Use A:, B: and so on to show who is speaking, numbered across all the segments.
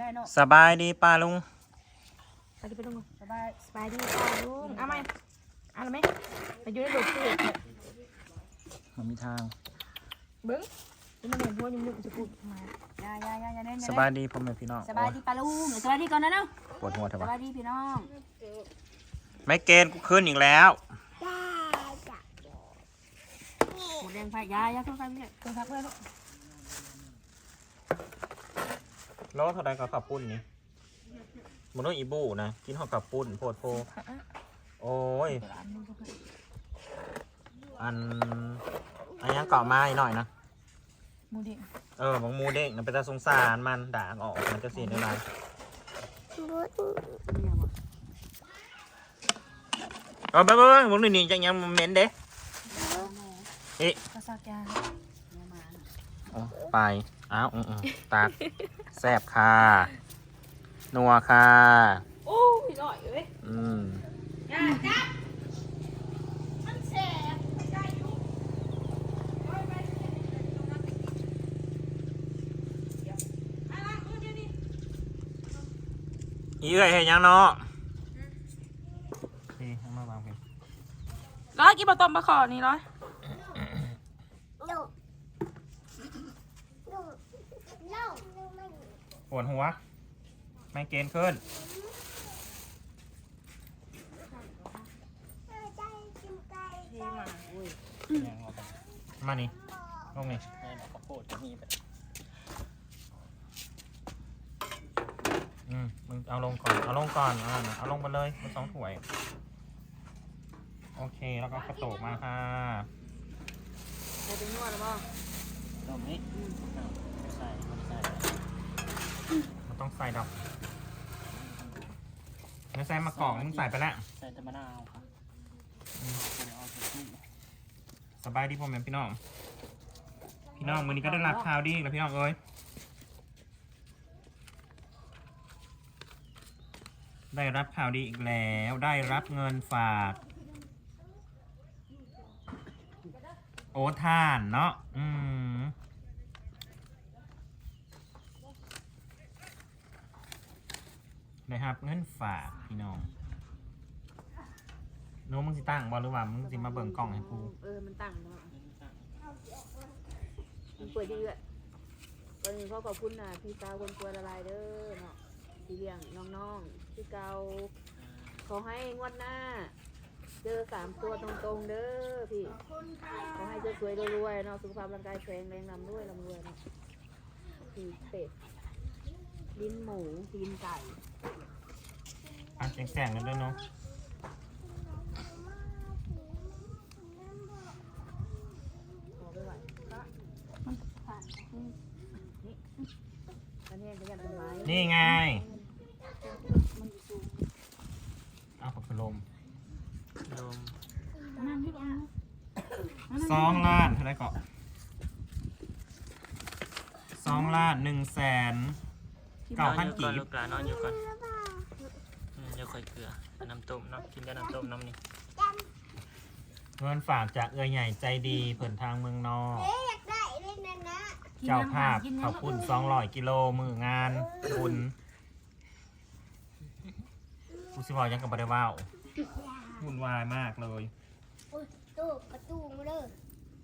A: ได้เนาะ
B: สบายดีป้าลุง
C: ไปดิไปลุง
A: สบาย
C: สบายดีป้าลุงเอาไหมเอาละไหมไปอยู่ในรถตู้เนี่ย
B: มันมีทาง
C: เบิ้งนี่มันเห็นหัวยุ่งๆจะพูดมา
A: อย่าอย่าอย่าอย่าเน้น
B: สบายดีพ่อแม่พี่น้อง
A: สบายดีปลาลุงสบายดีก่อนนะเนาะ
B: ปวดหัวเถ
A: ส
B: อะวะ
A: บายดีพี่น้อง
B: ไม่เกณฑ์กูขึ้นอีกแล้ว
A: หมูแดงไฟยาอย่าโทรศัพท์เนี่ยโทรศัพท์เพื่อนลูก
B: โลเท่าไรกับขับปุ้นนี่มันต้องอีบูนะกินหอกับปุ้นโพดโพโอ้ย อันอันยังเกาะไม้หน่อยนะ
A: หมูเด้ง
B: เออบางมูเด้งมันเป็นตาสงสารมันด่างออกมันจะเสียในไร
A: เนี่ยบ่
B: เออไปไปไปมึงนี่นี่จังยังมันเหม็นเด้เอ๊ะ
A: กระซักยา
B: เอาไป อ้าวอืมอืมตักแซบค่ะนัวค่ะ
C: โอ้ยหน่อยเว้ย
B: อืมอีเอ้ยเห็นยังเนาะนี่เอามาวางไป
C: ร้อยกินปลาต้มปลาขอนี่ร้อย
B: ป วดหัว ไม่เกณฑ์ขึ้นมานี่ลงนี่อืมมึงเอาลงก่อน เอาลงก่อนเอาเอาลงไปเลยมันสองถ้วย โอเค แล้วก็กระโตกมาค่ะ
A: จะเป็นนวดหรือเปล่า
D: ตรงนี้ใส่ใส่
B: มัน ต้องใส่ดอกไม่ใส่มะกอกมึงใส่ไปแล้ว
D: ใส่แต่มะนาวค่ะใส่เอาไปที่
B: สบายดีพ่อแม่พี่น้อง พี่น้องวันนี้ก็ได้รับข่าวดีแล้วพี่น้องเอ้ยได้รับข่าวดีอีกแล้วได้รับเงินฝาก โอ้ท่านเนาะอืม ได้รับ เงินฝากพี่น้องโน้มึงสิตั้งบอลหรือว่ามึงสิมาเบิ่งกล้องให้กู
A: เออ มันตั้งเนาะมันเป่วยดีด้วยตอนนี้ก็ขอบคุณนะพี่สาวคนป่วละลายเด้อเนาะที่เลี้ยงน้องๆที่เกาขอให้งวดหน้า เจอสามตัวตรงๆเด้อพี่ ขอให้เจอสวยรวยๆเนาะสุขภาพร่างกายแข็งแรงลำด้วยลำรวยเนาะปีกเป็ดลิ้นหมูลิ้นไก่
B: อะแจงๆกันด้วยเนาะ
A: ขอไปไหวอันนี้ก็ยันเป็นไม้
B: นี่ไง เอาผักลม
D: ลม
B: สองล้านเท่าไหรก่อนสองล้านหนึ่งแสนเก้าพัน
D: ก่อ
B: กี
D: น
B: บ
D: ลูกหลานนอนอยู่ก่อนอืมเดี๋ยว ค่อยเกลือน้ำต้มเนาะกินกับน้ำต้มน้ำนี่
B: เงินฝากจากเอือใหญ่ใจดีเผินทางเมืองนอกเจ้าภาพขอบคุณสองร้อยกิโลมืองานคุณกูสิบอกยังกับบริวาววุ่นวายมากเลย
E: ตู้ประตูมาเลย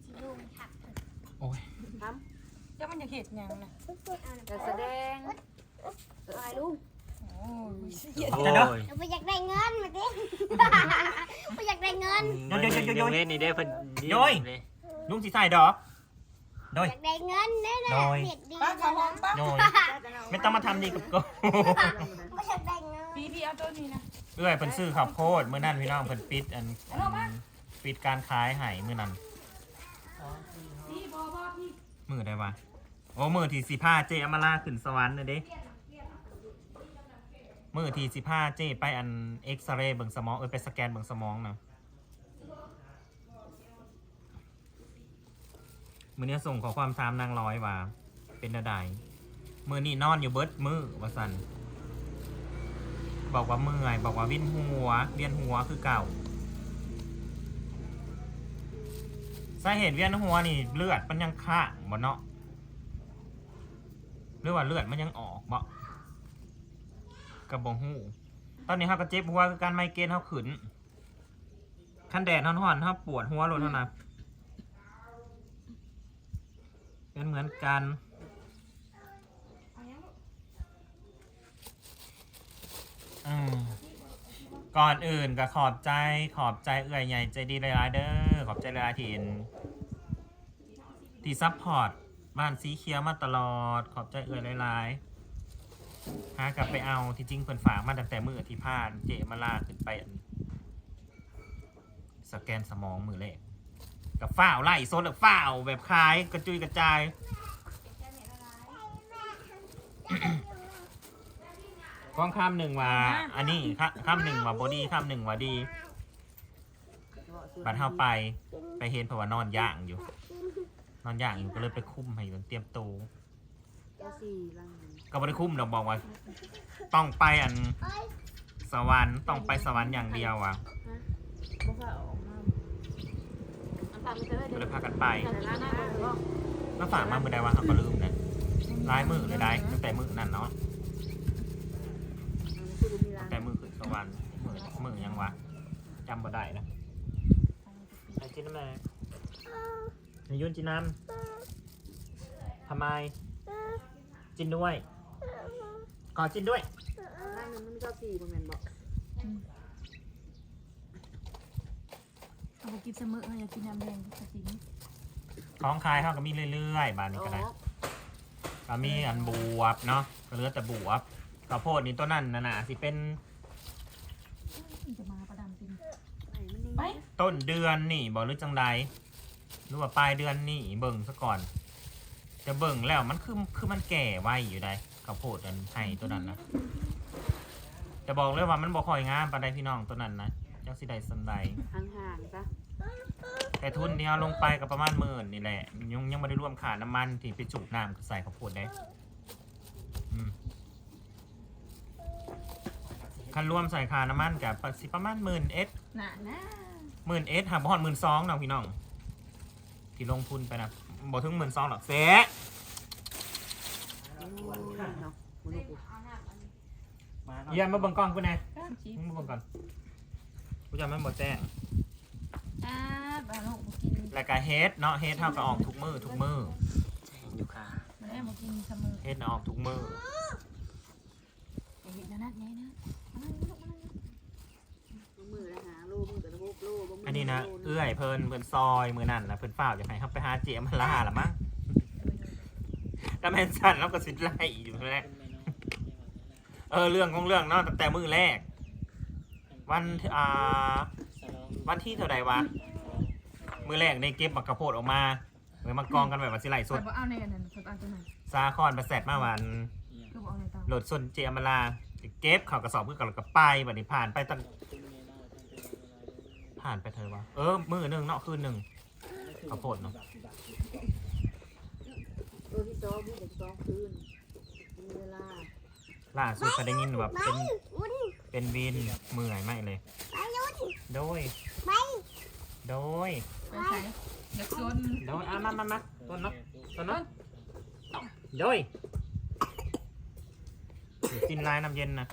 E: สีลุงถัก
B: โอ้ย
A: ท
C: เจ้ามันจะเห็ดหยังนะำ
A: จะแสดงเออไอ้ลุง
C: โอ้ย
D: โอ้ย
E: เราไปอยากได้เงินมาดิไปอยากได้เงิน
B: โยโยโยโยโย
D: เว้นนี่ได้เพิ่น
B: โยย
D: เลย
B: ลุงสิใส่ดอกโดย
E: อยากได้เงินได้เลย
B: โดย
E: เด็ดดี
C: ป้า
E: นะ
C: เขาห้องป้า
B: โดยไม่ต้องมาทำดีกับกู
E: ไม่อยากได้เงิน
C: พี่พี่เอาตัวนี้นะ
B: เอื้อยเพิ่นซื้อข้าวโพดมื้อนั้นพี่น้องเพิ่นปิดอันอันปิดการขายให้มื้อนั้น
C: พี่บอบอพี่
B: มื้อใดวะโอ้มื้อที่สิพาเจอมาลาขึ้นสวรรค์น่ะเด้ มื้อที่สิพาเจไปอันเอ็กซเรย์เบิ่งสมองเอ้ยไปสแกนเบิ่งสมองนะมื้อนี้ส่งขอความตามนางร้อยว่า เป็นระไดมื้อนี้นอนอยู่เบิดมือว่าสันบอกว่าเมื่อย บอกว่าวิ่นหัวเวียนหัวคือเก่าสาเหตุเวียนหัวนี่เลือดมันยังข้างบ่เนาะหรือว่าเลือดมันยังออกบ่ กับบองหูตอนนี้เขาก็เจ็บหัวคือการไมเกรนเขาขึ้นขั้นแดดท่อนๆเขาปวดหัวโลดเท่านั้นเป็นเหมือนกันก่อนอื่นก็ขอบใจขอบใจเอื่อยใหญ่ใจดีหลายๆเด้อขอบใจหลายๆที่นที่ซัพพอร์ตบ้านสีเขียวมาตลอด ขอบใจเอื่อยหลายๆ หากลับไปเอาที่จริงเพิ่นฝากมาตั้งแต่มือที่ผ่าน เจมาลาขึ้นไปอันสแกนสมองมือแรกกับฝ้าวไล่โซนแบบฝ้าวแบบคลายกระจุยกระจายก้องข้ามหนึ่งว่า อันนี้ข้าข้ามหนึ่งว่าบอดี้ข้ามหนึ่งว่าดี บัดเข้าไปไปเห็นเพราะว่านอนย่างอยู่ นอนย่างอยู่ก็เลยไปคุ้มให้จนเตรียมตัว
A: เจ้าสี่ลัง
B: ก็ไม่ได้คุ้มเราบอกว่า ต้องไปอันสวรรค์ต้องไปสวรรค์อย่างเดียวอะ
A: บ่ค่อยเอาออกมาอันตามมันจะได้
B: ก็
A: เดี๋
B: เลย
A: ยว
B: พากันไป
A: แต่ละหน้าก็บอก
B: มาฝากมาเมื่อใดวะเขาก็ลืมนะลายมือเลยได้ตั้งแต่มือนั่นเนาะ
A: อันนี้คือบุมีร้า
B: ตั้
A: น
B: งแต่มือขึ้นสวรรค์มือมือยังวะจำบ่ได้นะไอ้จินน้ำแม่นายยุ่นจินน้ำทำไม จินด้วย ขอจินด้วย
A: ร้านหนึงมันมีเจ้าสี่บ่แม่นบอก
C: เอาไปกินเสมออยากกินน้ำแดงกระสิง
B: ของคายเขาก็มีเรื่อยๆ บานนี้
A: อ๋อ
B: ก็ได้ ก็มีอันบวบเนาะก็เหลือแต่บวบข้าวโพดนี่ตัวนั้นนะนะสิเป็น
C: จะมาประดามกิน
A: ไหนมันนี่
C: ไป
B: ต้นเดือนนี่บอกหรือจังใดหรือว่าปลายเดือนนี่เบิ่งซะก่อน จะเบิ่งแล้วมันคือคือมันแก่ไว้อยู่ได้ข้าวโพดอันไห้ตัวนั้นนะจะบอกเลยว่ามันบ่ค่อยงามปานใดพี่น้องตัวนั้นนะจักสิได้สันใด
A: ห่างๆซะ
B: แต่ทุนที่เอาลงไปก็ประมาณหมื่นนี่แหละยังยังไม่ได้รวมค่าน้ำมันที่ไปจุกน้ำใส่ข้าวโพดได้อืมคันรวมใส่ค่าน้ำมันกับสิประมาณหมื่นเอส
C: หนาหน้า
B: หมื่นเอสหาบฮอดหมื่นสองน้องพี่น้อง ที่ลงทุนไปนะ บอกถึงหมื่นสองหรอกเสีย
A: โอ้ยเนาะมันลูกกู
B: เยี่ยมมาเบิ่งกล้องกูแน่
C: ก้ามชีส
B: มึงมาเบิ่งก่อนกูจะไม่หมดแจ้ง
C: อ่าบาลูกมากิน
B: แล้วก็เฮดเนาะเฮดเท่ากับออกทุกมือทุกมือ
D: แจ้งอยู่ค่ะ
C: มาได้มากินเสมอ
B: เฮดน่ะออกทุกมือ
C: อย่าเห็นนะนัดไงนะมานั่งลูกมานั่ง
A: มือละหาลูกมือแต่ละลูกลูกบ่มื
B: อั นนี้นะ
A: ลูก
B: เอื้อยเพิ่นเพิ่นซอยมือนั่นนะเพิ่นฝ้าวอยากให้เขาไปหาเจมาล่าละมั้งแล้วแมนสันแล้วก็สิไล่อยู่แรกเออเรื่องของเรื่องเนาะตั้งแต่มือแรก วันที่อ่าวันที่เท่าใดวะมือแรกในเก็บมักกะโพดออกมาเหมือนมากองกันแบบว่าสิไล่ส
C: คอย
B: ด
C: บอกเอาในอันนั้นคอยเอาตัวไหน
B: ซาคอนประแสดมาวัน
C: คือบอกเอาในเตา
B: โหลดส่วนเจมาลาเก็บเข่ากระสอบเพื่อกับแล้วก็ไปบัดนี้ผ่านไปตั้ง ผ่านไปเธอวะเออมือหนึ่งเนาะคืนหนึ่งข้าวโพดเนาะ
A: เออพี่ซ้อมพี่เด็กซ้อมคืนมีเวลา
B: ล่าสุดก็ได้ยินว่าเป็น
E: วุ้น
B: เป็นวินเมื่อยไหมเลย
E: ไปวุ้น
B: โดย
E: ไป
B: โดย
C: ไปใส่อยากซน
B: โดยอะมามามาต้นเนาะต้นเนาะโดยกินลายน้ำเย็นนะ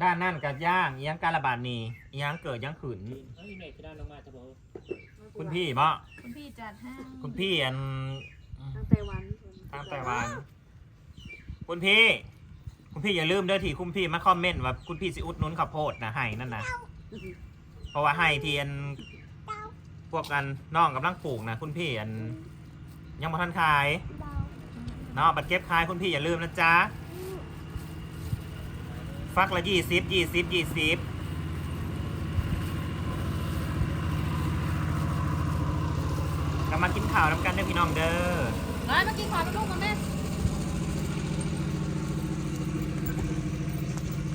B: ด้านนั่นกับย่างเอียงการระบาดนี่เอียงเกิดยังขืน
D: เฮ้ยหน่อยที่ด้านลงมาจะบอก
B: คุณพี่บ่
C: คุณพี่จัดให้
B: คุณพี่อัน
A: ตั้งแต่วัน
B: ทางไต้หวันคุณพี่ คุณพี่อย่าลืมเด้อที่คุณพี่มาคอมเมนต์ว่าคุณพี่สิอุดหนุนข้าวโพดนะให้นั่นนะเพราะว่าให้ที่อันพวกกันน้องกำลังปลูกนะคุณพี่อันยังบ่ทันขาย
E: เบา
B: เนาะบัตรเก็บขายคุณพี่อย่าลืมนะจ๊ะ ฟักละยี่สิบยี่สิบยี่สิบกลับมากินข้าวน้ำกันเด้อพี่น้องเด้อ
C: ร้อยมากินขอไปลูกกันแม่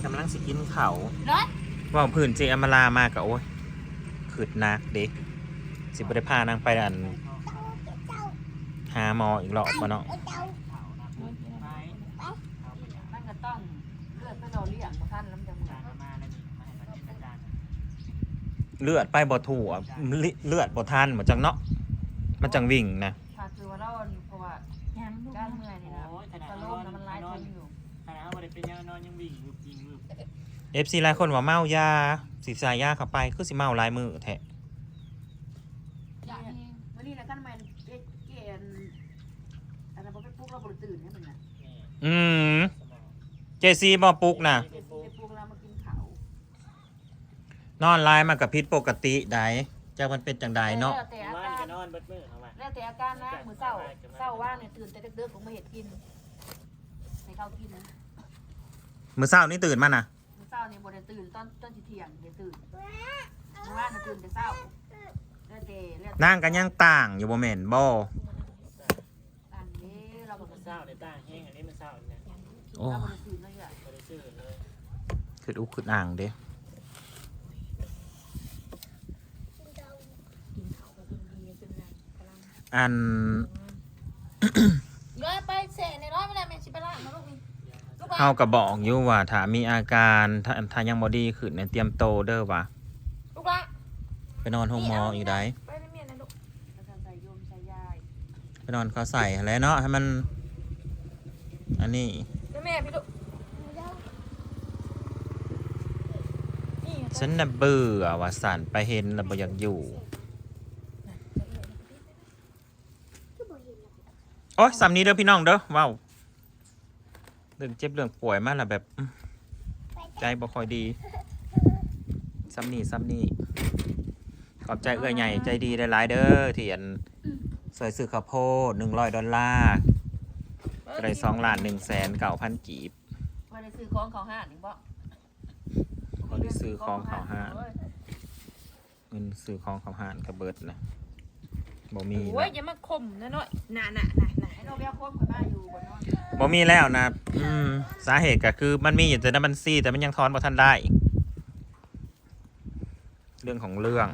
B: กำลังสิกินข้าว
C: ร้อย
B: ว่าผื่นเจอมลามากะโอ้ยขืดนักเด็กสิบได้พานางไปอันหาหมออีกรอบมาเนาะ
E: เจ้า
A: นั่นก็ต้อง เลือดไปรอเลี้ยงท่านแล้วมันจะเหมือน
B: เลือดไปบ่ถูอะลิเลือดบ่ทันเหมือนจังเนาะมันจังวิ่งนะ
A: ถ้าคือว่าเราเพราะว่า
C: แฮมลูก
A: กล้าร
C: นะ
A: เมื่อยนี่นะตะโลมนะมันไล่ทนอยู่
B: คณะบริเเป็
D: นยังนอนยังวิ่งวึบวิ่งวึบ
B: เอฟซีหลายคนว่าเมายาสิสายยาเข้าไปคือสิเมาหลายมือแท้
A: อยากเองวันนี้นะกันมันเจ๊เกนอันนั้นพอไปปลุกเราบ่ได้ตื่นเนี่ยมันน่ะ
D: แม่
B: อืม
D: สมอง
B: เจซีบอปลุกนะ
A: เจ๊ไปปลุกเรามากินข้าวน
B: อนไลน์มากับพิษปกติใดจะมันเป็นจังใดเนาะ
A: แล้วแต่อา
D: ว่าน
A: การ
D: ก็นอนเบิดมือเขาว่า
A: แล้วแต่อาการนะมื้อเช้าเช้าว่างเนี่ยตื่นแต่ดึกๆผมมาเฮ็ดกินให้ข้าวกินนะ
B: มื้อเช้านี่ตื่นมานะ
A: มื้อเช้านี่บ่ได้ตื่นตอนตอนสิเที่ยงได้ตื่นเมื่อวานน่ะตื่นแต่เช้าแล้วแต่แล้วแต่
B: นั่งกันยังต่างอยู่บ่แม่นบ่
A: อันนี้เราบ่
D: มัน
A: ได้
D: เศร้าในตาแห้งอันนี้มันเศร้าอีกนะ
B: โอ้
A: เราบ่ได้ตื่นเลย อะ
D: บ่ได้ซื้อเลย
B: คืออุกคืออ่างเด้อัน
C: เดี๋ยวไปเสะในร้อยไม่ได้แม่ชิไปละมาลูกนี่ลูก
B: เฮาก็บอกอยู่ว่าถ้ามีอาการถ้าถ้ายังบ่ดีขึ้นเนี่ยเตรียมโตเด้อว่ะ
C: ลูกละ
B: ไปนอนห้องหมออีกได้
C: ไปในเมียนะลูก
A: แล้วก็ใส่โยมใส่ยาย
B: ไปนอนเขาใส่อะไรเนาะให้มัน อันนี้
C: ใน แม่พี่ลูกนี่
B: ฉันน่ะเบื่อว่าสันไปเห็นแล้วบ่อยากอยู่ โอ้ยสำนี้เด้อพี่น้องเด้อว้าวเรื่องเจ็บเรื่องป่วยมาแล้วแบบอื้อใจบ่ค่อยดีซ้ำนี่ซ้ำนี่ขอบใจเอื้อใหญ่ใจดีหลายๆเด้อที่อันสวยซื้อข้าวโพดหนึ่งร้อยดอลลาร์ ก็ได้สองล้านหนึ่งแสนเก้าพันกีบ
A: บ่ได้ซื้อของเขาห้านนี่บ่
B: บ่ได้ซื้อของเขาห้านเงินซื้อของเขาหานกระเบิดนะบ่มี
C: โอ้ย
B: นะ
C: อย่ามาข่มนะน้อยน่ะน่ะน่ะน่ะ
A: ให้เราเบี้ยโคมกันมาอยู่บนนอน
B: บ่มีแล้วนะอืมสาเหตุก็คือมันมีอยู่แต่ในบัญชีแต่มันยังทอนบ่ทันได้ เรื่องของเรื่อง